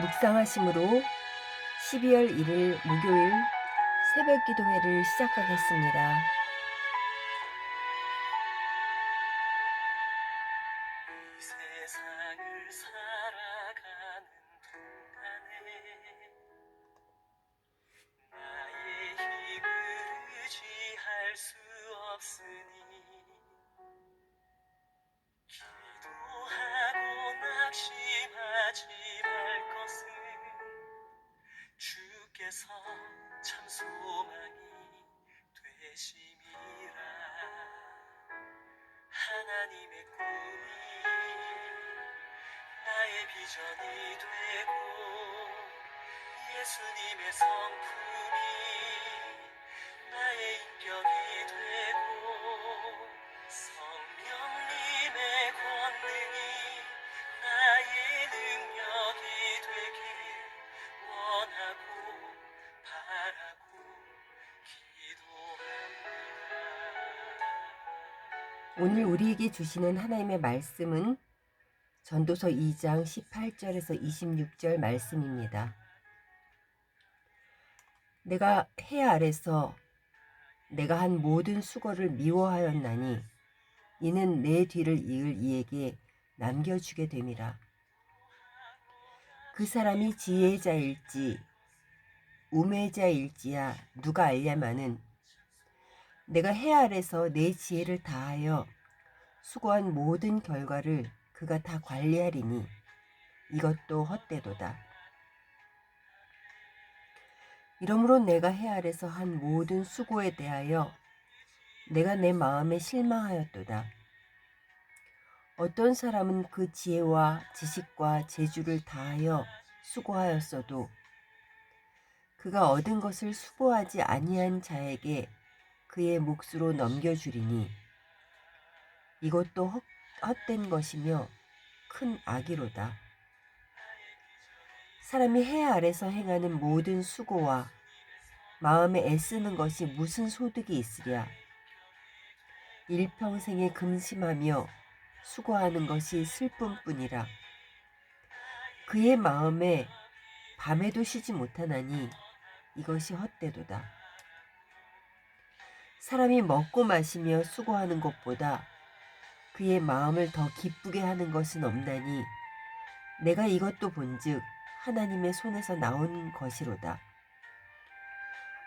묵상하심으로 12월 1일 목요일 새벽 기도회를 시작하겠습니다. 주께서 참 소망이 되심이라. 하나님의 꿈이 나의 비전이 되고 예수님의 성품이 나의 인격이 오늘 우리에게 주시는 하나님의 말씀은 전도서 2장 18절에서 26절 말씀입니다. 내가 해 아래서 내가 한 모든 수고를 미워하였나니 이는 내 뒤를 이을 이에게 남겨주게 됨이라. 그 사람이 지혜자일지 우매자일지야 누가 알냐마는 내가 해 아래서 내 지혜를 다하여 수고한 모든 결과를 그가 다 관리하리니 이것도 헛되도다. 이러므로 내가 해 아래서 한 모든 수고에 대하여 내가 내 마음에 실망하였도다. 어떤 사람은 그 지혜와 지식과 재주를 다하여 수고하였어도 그가 얻은 것을 수고하지 아니한 자에게 그의 몫으로 넘겨주리니 이것도 헛, 헛된 것이며 큰 악이로다. 사람이 해 아래서 행하는 모든 수고와 마음에 애쓰는 것이 무슨 소득이 있으랴. 일평생에 금심하며 수고하는 것이 슬픔뿐이라. 그의 마음에 밤에도 쉬지 못하나니 이것이 헛되도다. 사람이 먹고 마시며 수고하는 것보다 그의 마음을 더 기쁘게 하는 것은 없나니 내가 이것도 본즉 하나님의 손에서 나온 것이로다.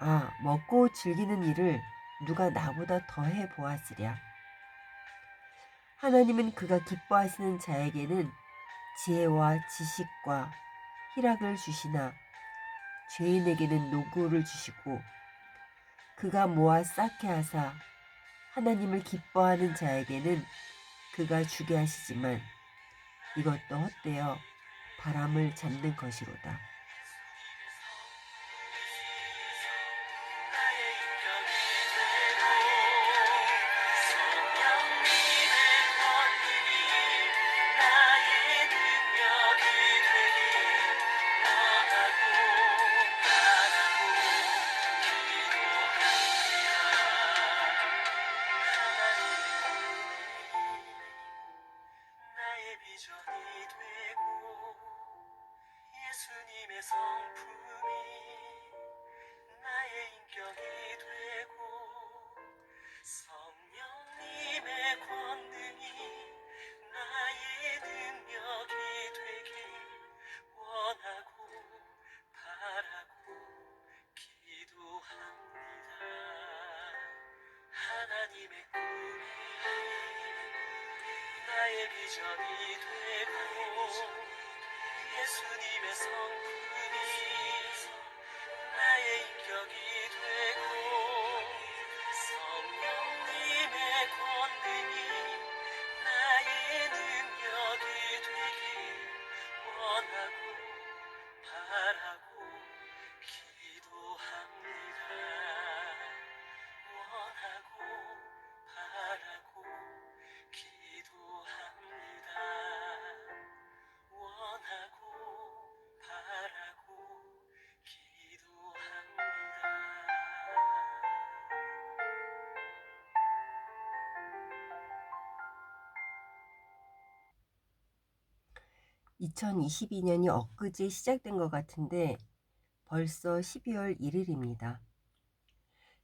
아, 먹고 즐기는 일을 누가 나보다 더해 보았으랴. 하나님은 그가 기뻐하시는 자에게는 지혜와 지식과 희락을 주시나 죄인에게는 노고를 주시고 그가 모아 쌓게 하사 하나님을 기뻐하는 자에게는 그가 주게 하시지만 이것도 헛되어 바람을 잡는 것이로다. 하나님의 꿈이 나의 비전이 되고 예수님의 성품이 2022년이 엊그제 시작된 것 같은데 벌써 12월 1일입니다.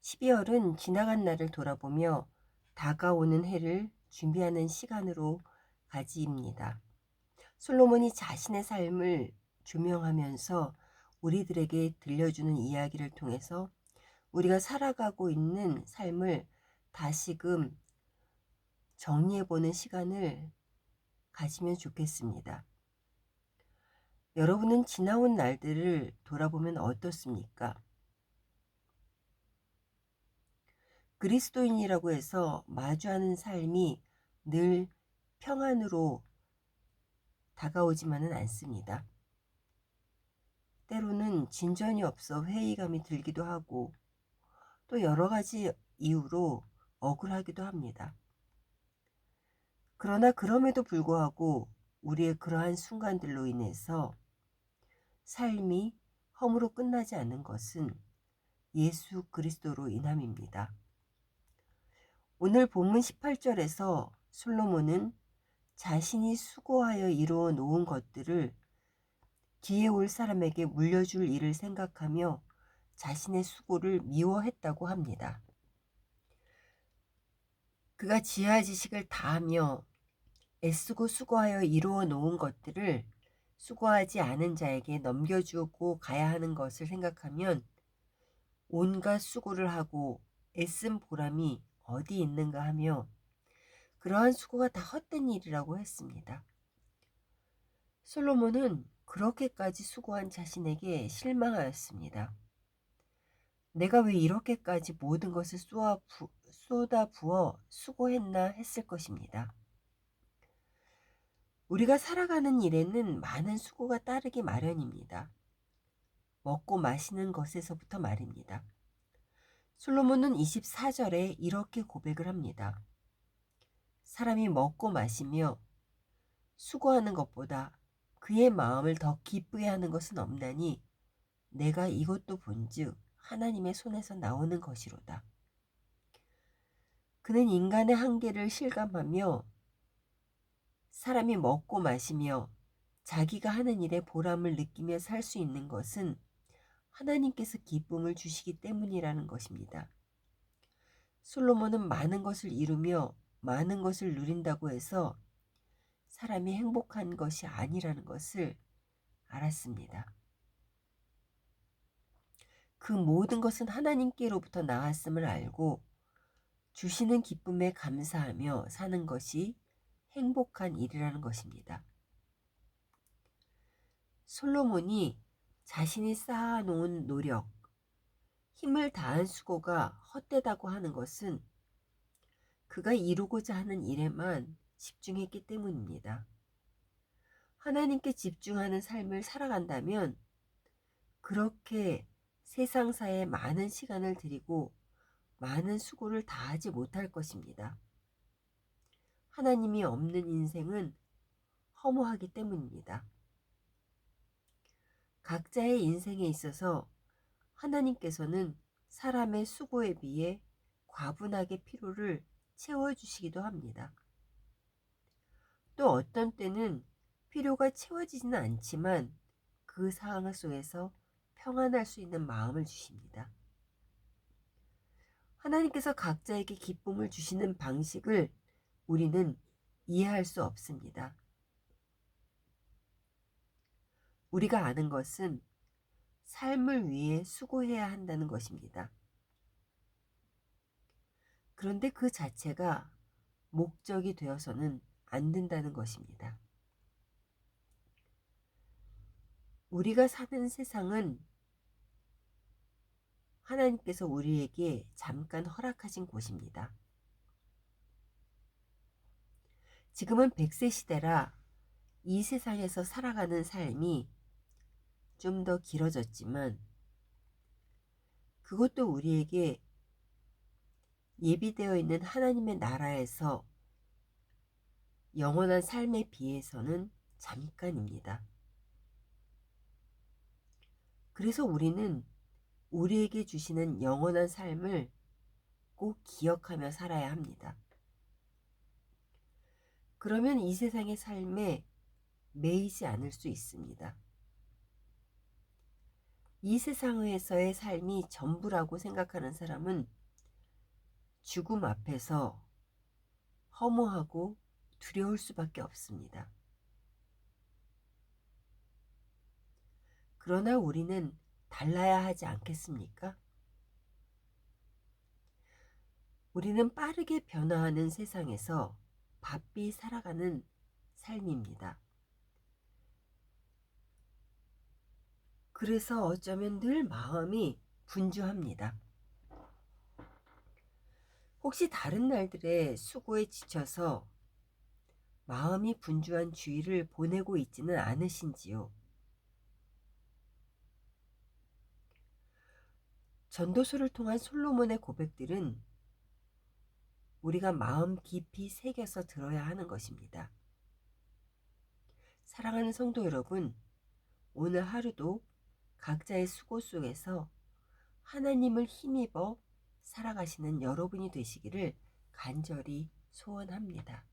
12월은 지나간 날을 돌아보며 다가오는 해를 준비하는 시간으로 가지입니다. 솔로몬이 자신의 삶을 조명하면서 우리들에게 들려주는 이야기를 통해서 우리가 살아가고 있는 삶을 다시금 정리해보는 시간을 가지면 좋겠습니다. 여러분은 지나온 날들을 돌아보면 어떻습니까? 그리스도인이라고 해서 마주하는 삶이 늘 평안으로 다가오지만은 않습니다. 때로는 진전이 없어 회의감이 들기도 하고 또 여러 가지 이유로 억울하기도 합니다. 그러나 그럼에도 불구하고 우리의 그러한 순간들로 인해서 삶이 허무로 끝나지 않는 것은 예수 그리스도로 인함입니다. 오늘 본문 18절에서 솔로몬은 자신이 수고하여 이루어 놓은 것들을 뒤에 올 사람에게 물려줄 일을 생각하며 자신의 수고를 미워했다고 합니다. 그가 지하 지식을 다하며 애쓰고 수고하여 이루어 놓은 것들을 수고하지 않은 자에게 넘겨주고 가야 하는 것을 생각하면 온갖 수고를 하고 애쓴 보람이 어디 있는가 하며 그러한 수고가 다 헛된 일이라고 했습니다. 솔로몬은 그렇게까지 수고한 자신에게 실망하였습니다. 내가 왜 이렇게까지 모든 것을 쏟아, 부, 쏟아 부어 수고했나 했을 것입니다. 우리가 살아가는 일에는 많은 수고가 따르기 마련입니다. 먹고 마시는 것에서부터 말입니다. 솔로몬은 24절에 이렇게 고백을 합니다. 사람이 먹고 마시며 수고하는 것보다 그의 마음을 더 기쁘게 하는 것은 없나니 내가 이것도 본즉 하나님의 손에서 나오는 것이로다. 그는 인간의 한계를 실감하며 사람이 먹고 마시며 자기가 하는 일에 보람을 느끼며 살 수 있는 것은 하나님께서 기쁨을 주시기 때문이라는 것입니다. 솔로몬은 많은 것을 이루며 많은 것을 누린다고 해서 사람이 행복한 것이 아니라는 것을 알았습니다. 그 모든 것은 하나님께로부터 나왔음을 알고 주시는 기쁨에 감사하며 사는 것이 행복한 일이라는 것입니다. 솔로몬이 자신이 쌓아놓은 노력, 힘을 다한 수고가 헛되다고 하는 것은 그가 이루고자 하는 일에만 집중했기 때문입니다. 하나님께 집중하는 삶을 살아간다면 그렇게 세상사에 많은 시간을 들이고 많은 수고를 다하지 못할 것입니다. 하나님이 없는 인생은 허무하기 때문입니다. 각자의 인생에 있어서 하나님께서는 사람의 수고에 비해 과분하게 피로를 채워주시기도 합니다. 또 어떤 때는 필요가 채워지지는 않지만 그 상황 속에서 평안할 수 있는 마음을 주십니다. 하나님께서 각자에게 기쁨을 주시는 방식을 우리는 이해할 수 없습니다. 우리가 아는 것은 삶을 위해 수고해야 한다는 것입니다. 그런데 그 자체가 목적이 되어서는 안 된다는 것입니다. 우리가 사는 세상은 하나님께서 우리에게 잠깐 허락하신 곳입니다. 지금은 100세 시대라 이 세상에서 살아가는 삶이 좀 더 길어졌지만 그것도 우리에게 예비되어 있는 하나님의 나라에서 영원한 삶에 비해서는 잠깐입니다. 그래서 우리는 우리에게 주시는 영원한 삶을 꼭 기억하며 살아야 합니다. 그러면 이 세상의 삶에 매이지 않을 수 있습니다. 이 세상에서의 삶이 전부라고 생각하는 사람은 죽음 앞에서 허무하고 두려울 수밖에 없습니다. 그러나 우리는 달라야 하지 않겠습니까? 우리는 빠르게 변화하는 세상에서 바삐 살아가는 삶입니다. 그래서 어쩌면 늘 마음이 분주합니다. 혹시 다른 날들의 수고에 지쳐서 마음이 분주한 주의를 보내고 있지는 않으신지요? 전도서를 통한 솔로몬의 고백들은 우리가 마음 깊이 새겨서 들어야 하는 것입니다. 사랑하는 성도 여러분, 오늘 하루도 각자의 수고 속에서 하나님을 힘입어 살아가시는 여러분이 되시기를 간절히 소원합니다.